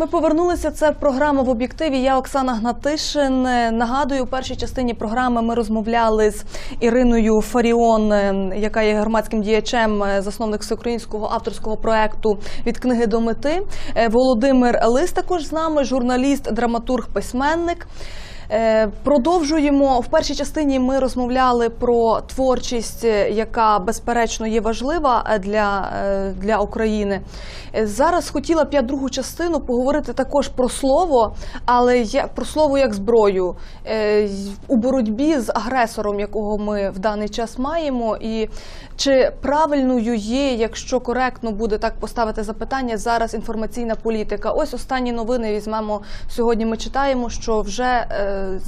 Ми повернулися. Це програма в об'єктиві. Я Оксана Гнатишин. Нагадую, у першій частині програми ми розмовляли з Іриною Фаріон, е, яка є громадським діячем, е, засновник всеукраїнського авторського проекту від книги до мети. Е, Володимир Лис також з нами, журналіст, драматург, письменник. Е, Продовжуємо в першій частині. Ми розмовляли про творчість, е, яка безперечно є важлива е, для, для України. Зараз хотіла б я другу частину поговорити також про слово, але я про слово як зброю у боротьбі з агресором, якого ми в даний час маємо, і чи правильною є, якщо коректно буде так поставити запитання, зараз інформаційна політика. Ось останні новини візьмемо сьогодні. Ми читаємо, що вже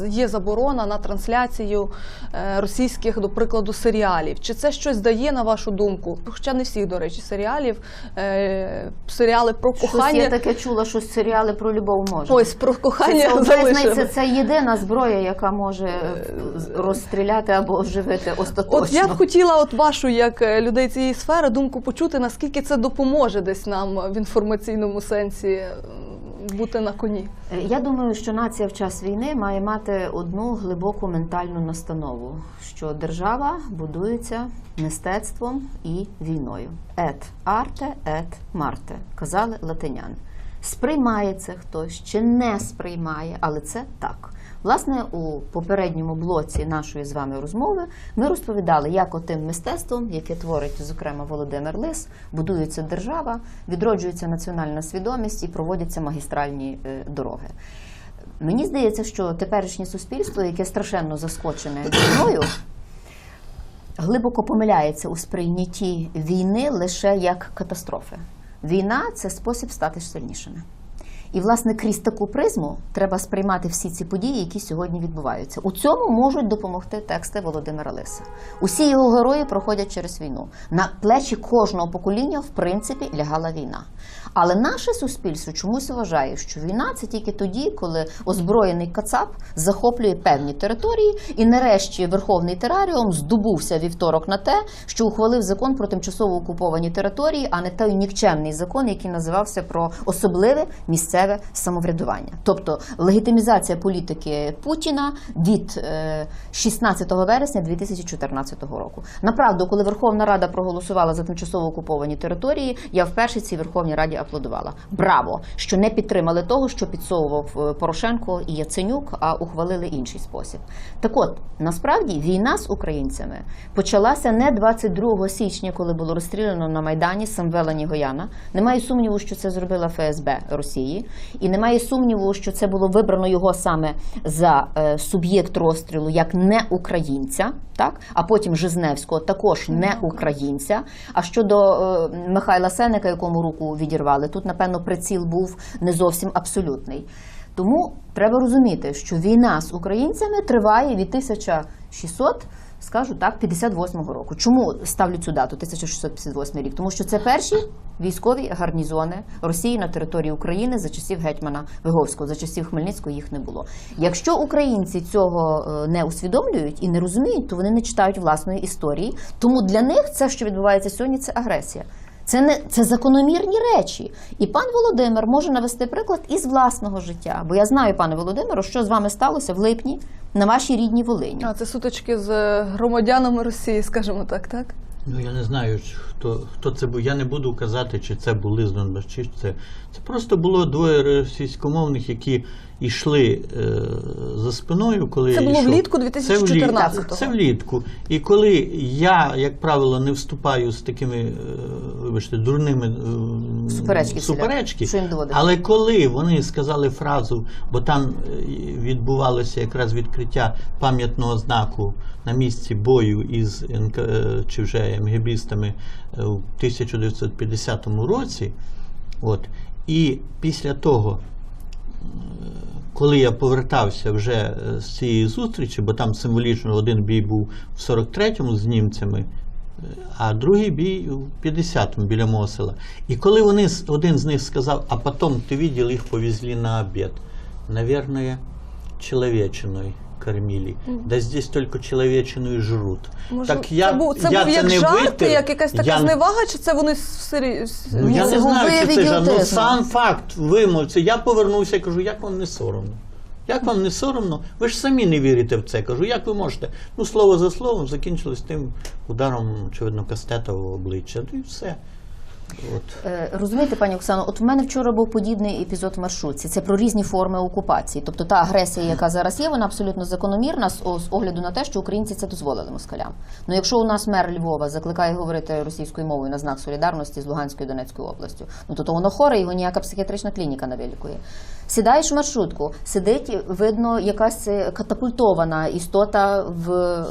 є заборона на трансляцію е, російських, до прикладу, серіалів. Чи це щось дає на вашу думку? Хоча не всіх, до речі, серіалів, е, серіали про Щось кохання. я таке чула, що серіали про любов можна. Ось про кохання це, це, одна, залишили. це єдина зброя, яка може е, розстріляти або оживити остаточно. От я б хотіла, от вашу як людей цієї сфери, думку почути, наскільки це допоможе десь нам в інформаційному сенсі бути на коні. Е, Я думаю, що нація в час війни має мати одну глибоку ментальну настанову, що держава будується мистецтвом і війною. Ет арте, ет марте, казали латиняни. Сприймає це хтось чи не сприймає, але це так. Власне, у попередньому блоці нашої з вами розмови ми розповідали, як отим мистецтвом, яке творить, зокрема, Володимир Лис, будується держава, відроджується національна свідомість і проводяться магістральні е, дороги. Мені здається, що теперішнє суспільство, яке страшенно заскочене війною, глибоко помиляється у сприйнятті війни лише як катастрофи. Війна це спосіб стати сильнішими. І, власне, крізь таку призму треба сприймати всі ці події, які сьогодні відбуваються. У цьому можуть допомогти тексти Володимира Лиса. Усі його герої проходять через війну. На плечі кожного покоління, в принципі, лягала війна. Але наше суспільство чомусь вважає, що війна це тільки тоді, коли озброєний кацап захоплює певні території, і нарешті Верховний тераріум здобувся вівторок на те, що ухвалив закон про тимчасово окуповані території, а не той нікчемний закон, який називався про особливе місцеве самоврядування. Тобто легітимізація політики Путіна від е, 16 вересня 2014 року. Направду, коли Верховна Рада проголосувала за тимчасово окуповані території, я вперше цій Верховній Раді аплодувала. Браво! Що не підтримали того, що підсовував е, Порошенко і Яценюк, а ухвалили інший спосіб. Так от насправді війна з українцями почалася не 22 січня, коли було розстріляно на майдані Самвела Нігояна. Немає сумніву, що це зробила ФСБ Росії, і немає сумніву, що це було вибрано його саме за е, суб'єкт розстрілу як не українця, так а потім Жизневського також не українця. А щодо е, Михайла Сенека, якому руку відірвали, тут напевно приціл був не зовсім абсолютний. Тому треба розуміти, що війна з українцями триває від 1600 Скажу так, 58-го року. Чому ставлю цю дату 1658 рік? Тому що це перші військові гарнізони Росії на території України за часів гетьмана Виговського, за часів Хмельницького їх не було. Якщо українці цього е, не усвідомлюють і не розуміють, то вони не читають власної історії. Тому для них це, що відбувається сьогодні, це агресія. Це не це закономірні речі. І пан Володимир може навести приклад із власного життя. Бо я знаю, пане Володимиро, що з вами сталося в липні на вашій рідній Волині. А це сутички з е, громадянами Росії, скажімо так, так? Ну я не знаю, хто, хто це був. Я не буду казати, чи це були з Донбасу, чи це. Це просто було двоє російськомовних, які йшли е, за спиною, коли Це я було йшов. влітку 2014-го. Це влітку. І коли я, як правило, не вступаю з такими, е, вибачте, дурними е, Суперечки суперечки, але коли вони сказали фразу, бо там відбувалося якраз відкриття пам'ятного знаку на місці бою із НК, чи вже МГБістами у 1950 році, от, і після того, коли я повертався вже е, з цієї зустрічі, бо там символічно один бій був в 43-му з німцями, е, а другий бій у 50-му біля мого села. І коли вони, один з них сказав, а потім ти видел, їх повезли на обід. навірно, человечиной кормили. Да здесь только человечину и жрут. Може, так я, це був, це я був як не жарти, як якась така Я- зневага, чи це вони серйозно? Ну, я не знаю, чи це ж, ну сам факт вимовці. Я повернувся і кажу, як вам не соромно? Як вам не соромно? Ви ж самі не вірите в це. Кажу, як ви можете? Ну, слово за словом закінчилось тим ударом, очевидно, кастета в обличчя. Ну і все. От. Е, Розумієте, пані Оксано, от в мене вчора був подібний епізод в маршрутці. Це про різні форми окупації. Тобто та агресія, яка зараз є, вона абсолютно закономірна з, огляду на те, що українці це дозволили москалям. Ну якщо у нас мер Львова закликає говорити російською мовою на знак солідарності з Луганською і Донецькою областю, ну то, то воно хоре, його ніяка психіатрична клініка не вилікує. Сідаєш в маршрутку, сидить, видно, якась е, катапультована істота в, е,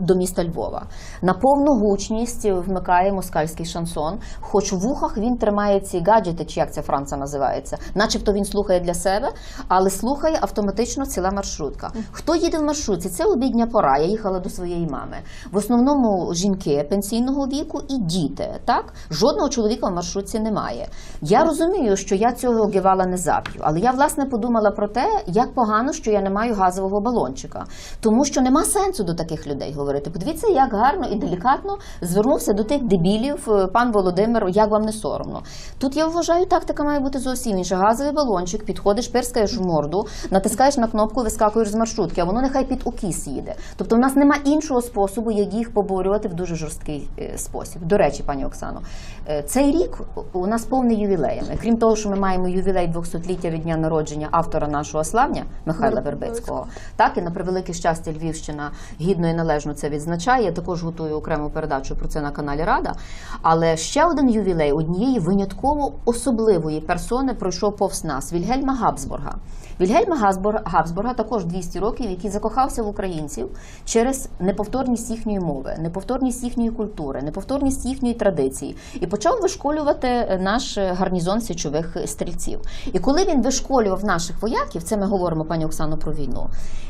до міста Львова. На повну гучність вмикає москальський шансон, хоч в вухах він тримає ці гаджети, чи як ця франца називається, начебто він слухає для себе, але слухає автоматично ціла маршрутка. Хто їде в маршрутці? Це обідня пора. Я їхала до своєї мами. В основному жінки пенсійного віку і діти. Так жодного чоловіка в маршрутці немає. Я розумію, що я цього гевала не зап'ю, але я власне подумала про те, як погано, що я не маю газового балончика, тому що нема сенсу до таких людей говорити. Подивіться, як гарно і делікатно звернувся до тих дебілів е, пан Володимир. Як вам не соромно? Тут я вважаю, тактика має бути зовсім інша. Газовий балончик, підходиш, пирскаєш в морду, натискаєш на кнопку, вискакуєш з маршрутки, а воно нехай під укіс їде. Тобто, в нас нема іншого способу, як їх поборювати в дуже жорсткий е, спосіб. До речі, пані Оксано, е, цей рік у нас повний ювілеями. Крім того, що ми маємо ювілей 200-ліття від дня народження автора нашого славня Михайла Вербицького. Так і на превелике щастя, Львівщина гідно і належно це відзначає. Я також готую окрему передачу про це на каналі Рада. Але ще один ювілей однієї винятково особливої персони пройшов повз нас Вільгельма Габсбурга. Вільгельма Габсбурга, Габсбурга також 200 років, який закохався в українців через неповторність їхньої мови, неповторність їхньої культури, неповторність їхньої традиції, і почав вишколювати наш гарнізон січових стрільців. І коли він вишколював наших вояків, це ми говоримо, пані Оксано, про війну.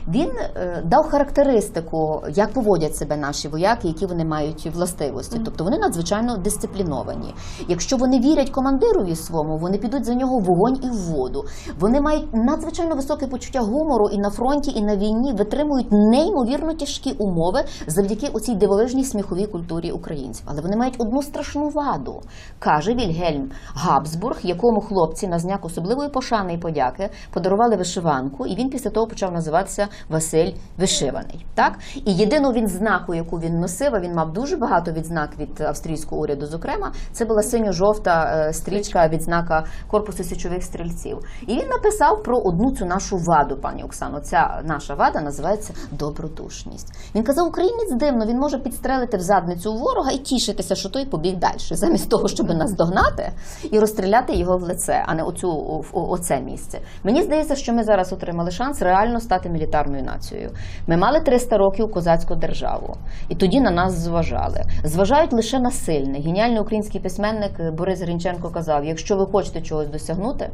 Він е, дав характеристику, як поводять себе наші вояки, які вони мають властивості. Тобто вони надзвичайно дисципліновані. Якщо вони вірять командирові своєму, вони підуть за нього в вогонь і в воду. Вони мають надзвичайно високе почуття гумору і на фронті, і на війні витримують неймовірно тяжкі умови завдяки оцій дивовижній сміховій культурі українців. Але вони мають одну страшну ваду, каже Вільгельм Габсбург, якому хлопці на знак особливої пошани і подяки подарували вишиванку, і він після того почав називатися Василь Вишиваний. Так і єдину він знаку, яку він носив, а він мав дуже багато відзнак від австрійського уряду. Зокрема, це була синьо-жовта е, стрічка відзнака корпусу січових стрільців. І він написав про одну цю нашу ваду, пані Оксано. Ця наша вада називається добродушність. Він казав, українець дивно, він може підстрелити в задницю ворога і тішитися, що той побіг далі, замість того, щоб нас догнати і розстріляти його в лице, а не оцю оце місце. Мені здається, що ми зараз отримали шанс реально стати мілітарною нацією. Ми мали 300 років козацьку державу, і тоді на нас зважали. Зважають лише на сильне. Геніальний український письменник Борис Гринченко казав: якщо ви хочете чогось досягнути.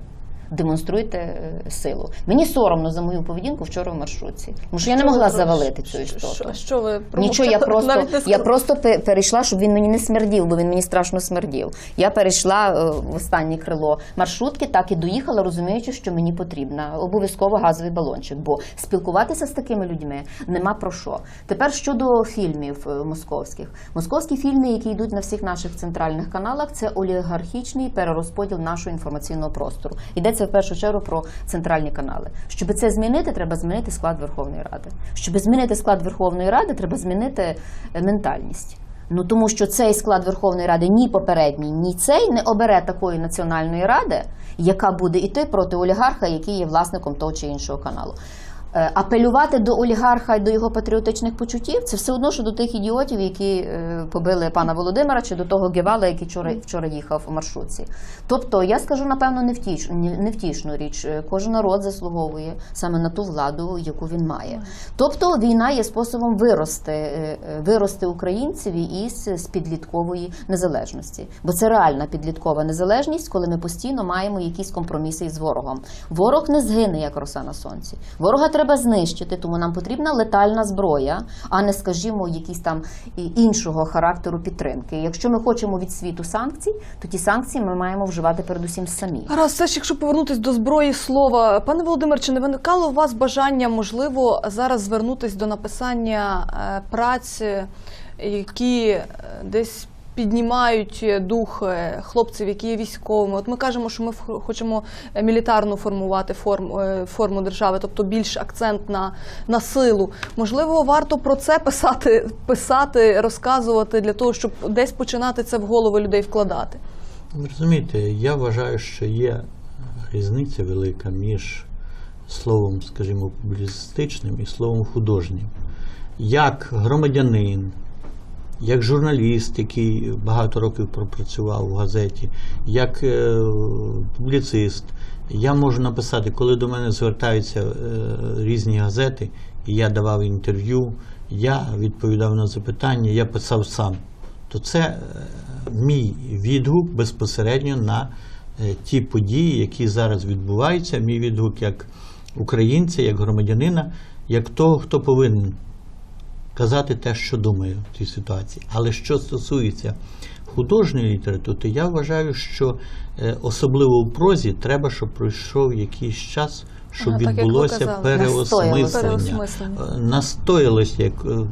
Демонструйте е, силу. Мені соромно за мою поведінку вчора в маршрутці, тому що я не могла завалити цю істоту. Що, ви Нічого, я просто, я просто перейшла, щоб він мені не смердів, бо він мені страшно смердів. Я перейшла е, в останнє крило маршрутки, так і доїхала, розуміючи, що мені потрібна обов'язково газовий балончик. Бо спілкуватися з такими людьми нема про що. Тепер щодо фільмів е, московських, московські фільми, які йдуть на всіх наших центральних каналах, це олігархічний перерозподіл нашого інформаційного простору. Йдеться в першу чергу про центральні канали. Щоб це змінити, треба змінити склад Верховної Ради. Щоб змінити склад Верховної Ради, треба змінити е, ментальність. Ну тому що цей склад Верховної Ради ні попередній, ні цей не обере такої національної ради, яка буде іти проти олігарха, який є власником того чи іншого каналу. Е, Апелювати до олігарха і до його патріотичних почуттів це все одно, що до тих ідіотів, які е, побили пана Володимира, чи до того Гевала, який вчора, вчора їхав у маршрутці. Тобто, я скажу напевно невтіш, невтішну річ. Е, Кожен народ заслуговує саме на ту владу, яку він має. Тобто, війна є способом вирости, вирости українців із підліткової незалежності. Бо це реальна підліткова незалежність, коли ми постійно маємо якісь компроміси із ворогом. Ворог не згине, як роса на сонці. Ворога треба треба знищити, тому нам потрібна летальна зброя, а не, скажімо, якісь там іншого характеру підтримки. Якщо ми хочемо від світу санкцій, то ті санкції ми маємо вживати передусім самі. Гаразд, все ж, якщо повернутися до зброї слова, пане Володимир, чи не виникало у вас бажання, можливо, зараз звернутися до написання е, праць, е, які е, десь піднімають е, дух е, хлопців, які є військовими? От ми кажемо, що ми хочемо е, мілітарну формувати форм, е, форму держави, тобто більш акцент на, на силу. Можливо, варто про це писати, писати, розказувати для того, щоб десь починати це в голови людей вкладати. Ви розумієте, я вважаю, що є різниця велика між словом, скажімо, публіцистичним і словом художнім. Як громадянин, як журналіст, який багато років пропрацював в газеті, як е, публіцист, я можу написати, коли до мене звертаються е, різні газети, і я давав інтерв'ю, я відповідав на запитання, я писав сам. То це е, мій відгук безпосередньо на ті події, які зараз відбуваються. Мій відгук як українця, як громадянина, як того, хто повинен казати те, що думає в цій ситуації. Але що стосується художньої літератури, то я вважаю, що е, особливо в прозі треба, щоб пройшов якийсь час, щоб Ага, так, відбулося казали. переосмислення. Переосмислення. Е, Настоялося як е,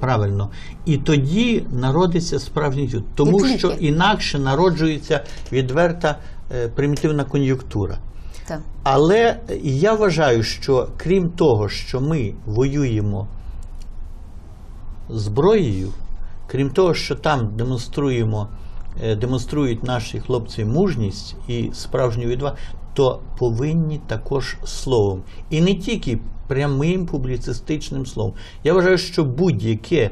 правильно. І тоді народиться справжній світ. Тому що інакше народжується відверта примітивна кон'юнктура. Так. Але я вважаю, що крім того, що ми воюємо зброєю, крім того, що там демонструємо, е, демонструють наші хлопці мужність і справжню відвагу, то повинні також словом. І не тільки прямим публіцистичним словом. Я вважаю, що будь-яке е,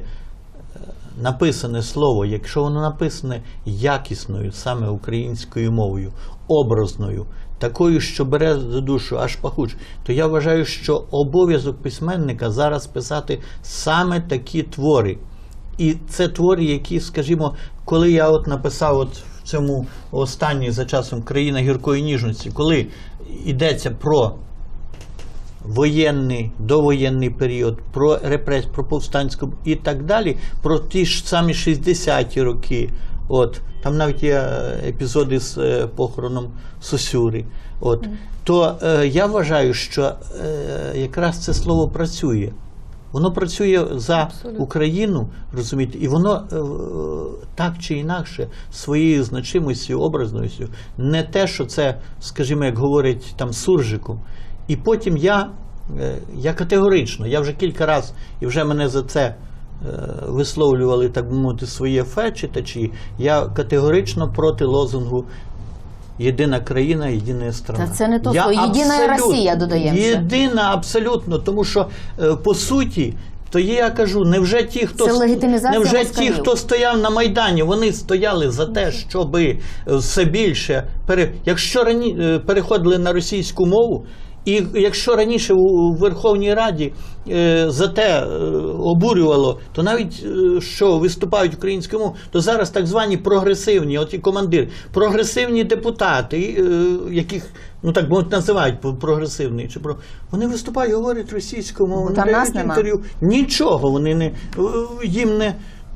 написане слово, якщо воно написане якісною, саме українською мовою, образною, такою, що бере за душу аж пахуч, то я вважаю, що обов'язок письменника зараз писати саме такі твори. І це твори, які, скажімо, коли я от написав от в цьому останній за часом країна гіркої ніжності, коли йдеться про воєнний, довоєнний період, про репресію, про повстанську і так далі, про ті ж самі 60-ті роки. От, там навіть є е, епізоди з е, похороном Сосюри. От, то е, я вважаю, що е, якраз це слово працює. Воно працює за Абсолютно. Україну, розумієте, і воно е, так чи інакше своєю значимістю, образністю, не те, що це, скажімо, як говорять там суржиком. І потім я, е, я категорично, я вже кілька разів, і вже мене за це висловлювали, так би мовити, своє фе читачі, я категорично проти лозунгу Єдина країна, єдина страна. Та це не то слово. «Єдина Росія» додаємо. Єдина абсолютно, тому що е, по суті. То є, я кажу, невже ті, хто Це невже ті, хто стояв на майдані, вони стояли за те, щоб все більше пере... якщо рані... е, переходили на російську мову, і якщо раніше у Верховній Раді е, за те е, обурювало, то навіть е, що виступають українською мовою, то зараз так звані прогресивні, от і командири, прогресивні депутати, яких ну так мовити називають прогресивні, чи про вони виступають, говорять російською мовою, дають нас інтерв'ю. Нічого вони не їм не.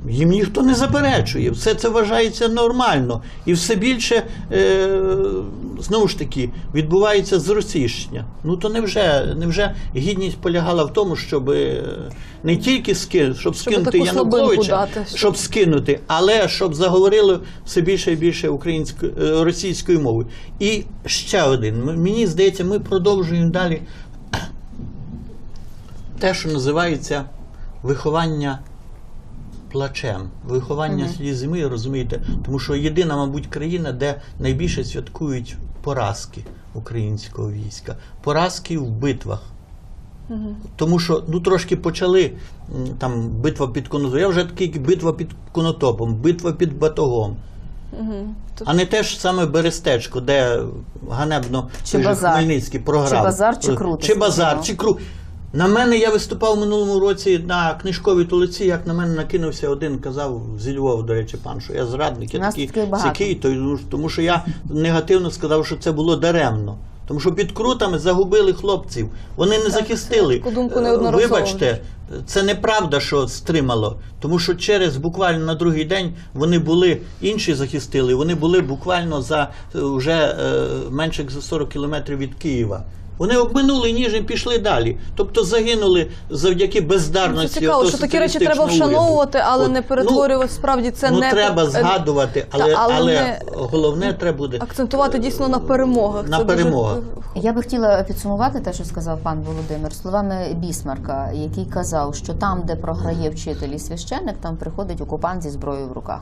Їм ніхто не заперечує, все це вважається нормально. І все більше, е, знову ж таки, відбувається зросійщення. Ну то невже, невже гідність полягала в тому, щоб е, не тільки ски, щоб скинути таку Януковича, дати, щоб... щоб- скинути, але щоб заговорили все більше і більше українською е, російською мовою. І ще один. Мені здається, ми продовжуємо далі те, що називається виховання плачем, виховання слізьми, розумієте? Тому що єдина, мабуть, країна, де найбільше святкують поразки українського війська, поразки в битвах. Тому що ну трошки почали там битва під Конотопом. Я вже такий битва під Конотопом, битва під Батогом. А не те ж саме Берестечко, де ганебно Чи Базар. Хмельницький програв. Чи Базар, чи Крутисько, Чи базар, ну. чи кру. На мене я виступав в минулому році на книжковій толиці, як на мене накинувся один, казав зі Львова, до речі, пан, що я зрадник, я такий сякий, то, тому що я негативно сказав, що це було даремно. Тому що під крутами загубили хлопців. Вони не захистили. думку Е, Вибачте, це неправда, що стримало. Тому що через буквально на другий день вони були інші захистили. Вони були буквально за вже е, менше за 40 кілометрів від Києва. Вони обминули Ніжин, пішли далі. Тобто загинули завдяки бездарності. Це цікаво, що такі речі треба вшановувати, але От, не ну, перетворювати. Справді це ну, не треба е, згадувати, та, але, але але не- головне треба буде акцентувати дійсно на перемогах. На Це дуже- перемогах. Я би хотіла підсумувати те, що сказав пан Володимир, словами Бісмарка, який казав, що там, де програє вчитель і священник, там приходить окупант зі зброєю в руках.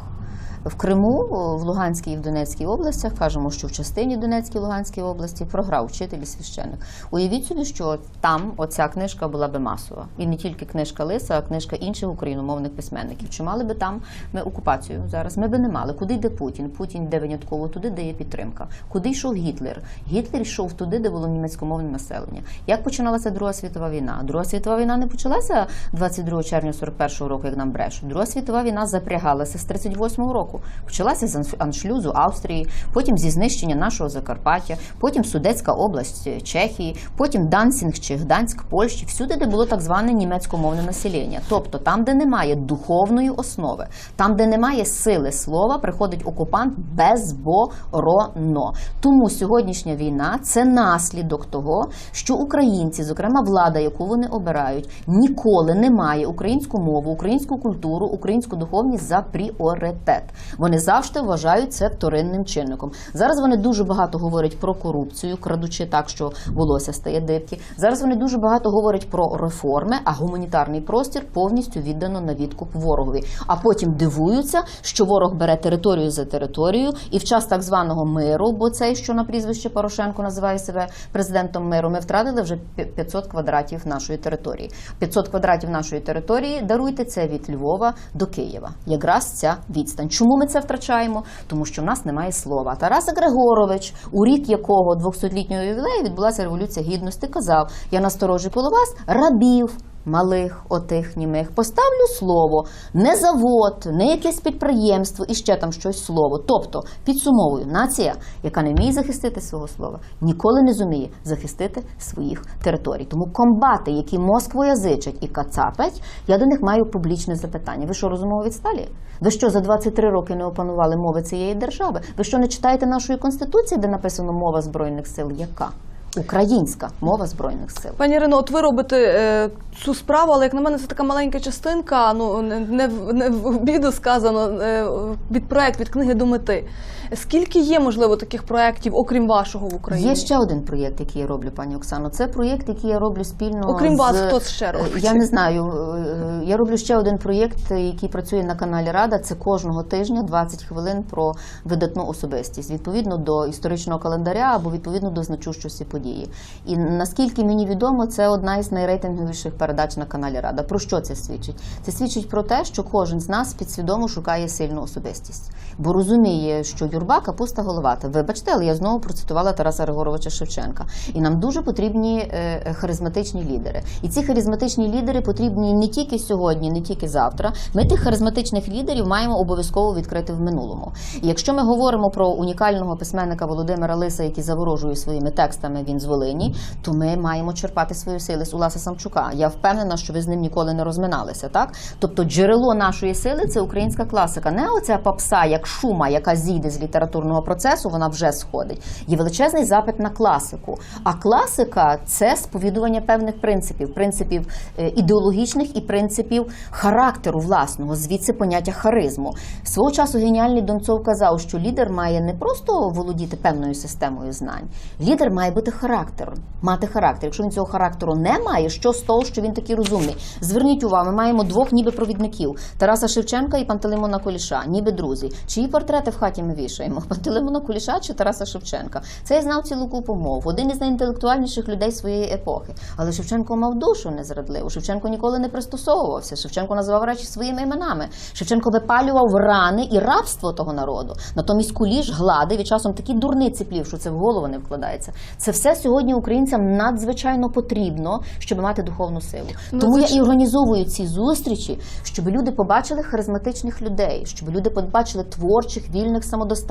В Криму, в Луганській і в Донецькій областях кажемо, що в частині Донецькій і Луганській області програв вчитель і священник. Уявіть собі, що там оця книжка була би масова. І не тільки книжка Лиса, а книжка інших україномовних письменників. Чи мали би там ми окупацію зараз? Ми би не мали. Куди йде Путін? Путін йде винятково туди, де є підтримка. Куди йшов Гітлер? Гітлер йшов туди, де було німецькомовне населення. Як починалася Друга світова війна? Друга світова війна не почалася 22 червня 41 року, як нам брешуть. Друга світова війна запрягалася з 38 року. Почалася з аншлюзу Австрії, потім зі знищення нашого Закарпаття, потім Судецька область е, Чехії, потім Дансінг чи Гданськ Польщі, всюди, де було так зване німецькомовне населення. Тобто там, де немає духовної основи, там, де немає сили слова, приходить окупант безборонно. Тому сьогоднішня війна це наслідок того, що українці, зокрема влада, яку вони обирають, ніколи не має українську мову, українську культуру, українську духовність за пріоритет. Вони завжди вважають це вторинним чинником. Зараз вони дуже багато говорять про корупцію, крадучи так, що волосся стає дибки. Зараз вони дуже багато говорять про реформи, а гуманітарний простір повністю віддано на відкуп ворогові. А потім дивуються, що ворог бере територію за територією, і в час так званого миру, бо цей, що на прізвище Порошенко називає себе президентом миру, ми втратили вже пі- 500 квадратів нашої території. 500 квадратів нашої території даруйте це від Львова до Києва. Якраз ця відстань. Чому ми це втрачаємо? Тому що в нас немає слова. Тарас Григорович, у рік якого 200-літнього ювілею відбулася революція гідності, казав: я насторожі коло вас рабів. Малих, отих німих, поставлю слово, не завод, не якесь підприємство і ще там щось слово. Тобто, підсумовую, нація, яка не вміє захистити свого слова, ніколи не зуміє захистити своїх територій. Тому комбати, які Москву язичать і кацапять, я до них маю публічне запитання. Ви що розумово відсталі? Ви що за 23 роки не опанували мови цієї держави? Ви що не читаєте нашої конституції, де написано мова збройних сил? Яка? Українська мова збройних сил. Пані Ірино, от ви робите е, цю справу, але як на мене, це така маленька частинка. Ну не, не, в- обіду сказано е, від проект від книги до мети. Скільки є можливо таких проєктів, окрім вашого в Україні? Є ще один проєкт, який я роблю, пані Оксано. Це проєкт, який я роблю спільно. Окрім з... вас, хто ще Е, робить? Я не знаю. Е, Я роблю ще один проєкт, який працює на каналі Рада. Це кожного тижня 20 хвилин про видатну особистість, відповідно до історичного календаря або відповідно до значущості події. І наскільки мені відомо, це одна із найрейтинговіших передач на каналі Рада. Про що це свідчить? Це свідчить про те, що кожен з нас підсвідомо шукає сильну особистість, бо розуміє, що юрба капуста головата. Вибачте, але я знову процитувала Тараса Григоровича Шевченка. І нам дуже потрібні е, харизматичні лідери. І ці харизматичні лідери потрібні не тільки сьогодні, не тільки завтра. Ми тих харизматичних лідерів маємо обов'язково відкрити в минулому. І якщо ми говоримо про унікального письменника Володимира Лиса, який заворожує своїми текстами, він з Волині, то ми маємо черпати свою сили з Уласа Самчука. Я впевнена, що ви з ним ніколи не розминалися. Так, тобто джерело нашої сили це українська класика. Не оця попса, як шума, яка зійде з літературного процесу, вона вже сходить. Є величезний запит на класику. А класика це сповідування певних принципів, принципів е, ідеологічних і принципів характеру власного, звідси поняття харизму. Свого часу геніальний Донцов казав, що лідер має не просто володіти певною системою знань, лідер має бути характером, мати характер. Якщо він цього характеру не має, що з того, що він такий розумний? Зверніть увагу, ми маємо двох ніби провідників: Тараса Шевченка і Пантелеймона Куліша, ніби друзі. Чиї портрети в хаті ми вішаємо? Пантелеймона Куліша чи Тараса Шевченка? Це я знав цілу купу мов, один із найінтелектуальніших людей своєї епохи. Але Шевченко мав душу незрадливу. Шевченко ніколи не пристосовувався. Шевченко називав речі своїми іменами. Шевченко випалював рани і рабство того народу. Натомість куліш гладив і часом такі дурниці плів, що це в голову не вкладається. Це все сьогодні українцям надзвичайно потрібно, щоб мати духовну силу. Ну, Тому я і організовую ці зустрічі, щоб люди побачили харизматичних людей, щоб люди побачили творчих, вільних, самодостатніх.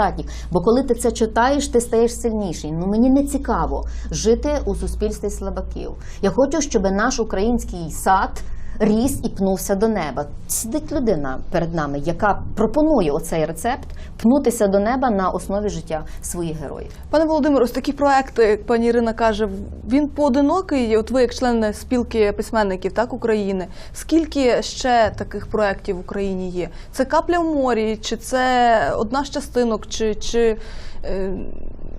Бо коли ти це читаєш, ти стаєш сильніший. Ну мені не цікаво жити у суспільстві слабаків. Я хочу, щоб наш український сад. Ріс і пнувся до неба. Сидить людина перед нами, яка пропонує оцей рецепт пнутися до неба на основі життя своїх героїв. Пане Володимире, ось такі проекти, як пані Ірина каже, він поодинокий. От ви, як член спілки письменників так України, скільки ще таких проєктів в Україні є? Це капля в морі, чи це одна з частинок, чи, чи е,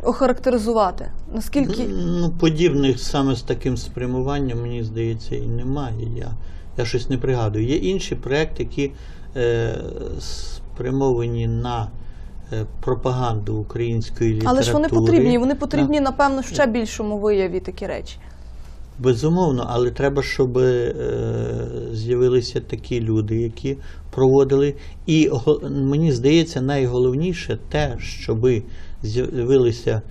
охарактеризувати? Наскільки Ну, подібних саме з таким спрямуванням, мені здається, і немає. Я, я щось не пригадую. Є інші проекти, які е, спрямовані на е, пропаганду української літератури. але ж вони потрібні? Вони потрібні, напевно, в ще більшому вияві такі речі. Безумовно, але треба, щоб е, з'явилися такі люди, які проводили. І го- мені здається, найголовніше те, щоб з'явилися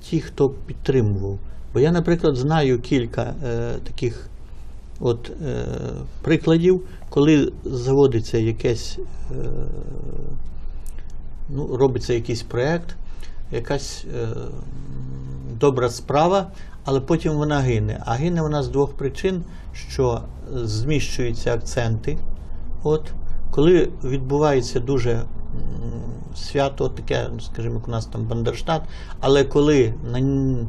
ті, хто підтримував. Бо я, наприклад, знаю кілька е, таких от, е, прикладів, коли заводиться якесь, е, ну, робиться якийсь проєкт, якась е, добра справа, але потім вона гине. А гине вона з двох причин, що зміщуються акценти. От, коли відбувається дуже свято, таке, ну, скажімо, як у нас там Бандерштат, але коли на, е,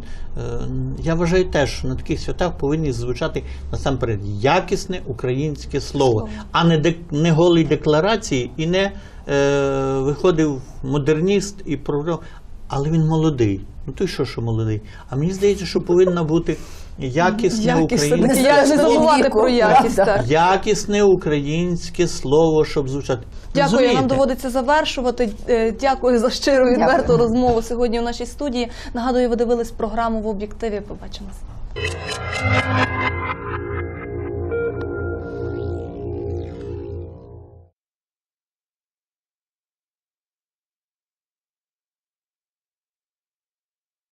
я вважаю теж, що на таких святах повинні звучати насамперед якісне українське слово, а не, дек, не голі декларації і не е, виходив модерніст і про. Але він молодий. Ну то й що, що молодий? А мені здається, що повинна бути якісне українське я не забувати про якість. Так. якісне українське слово, щоб звучати. Дякую, Розумієте? нам доводиться завершувати. Е, Дякую за щиру відверту Дякую. розмову сьогодні у нашій студії. Нагадую, ви дивились програму в об'єктиві. Побачимось.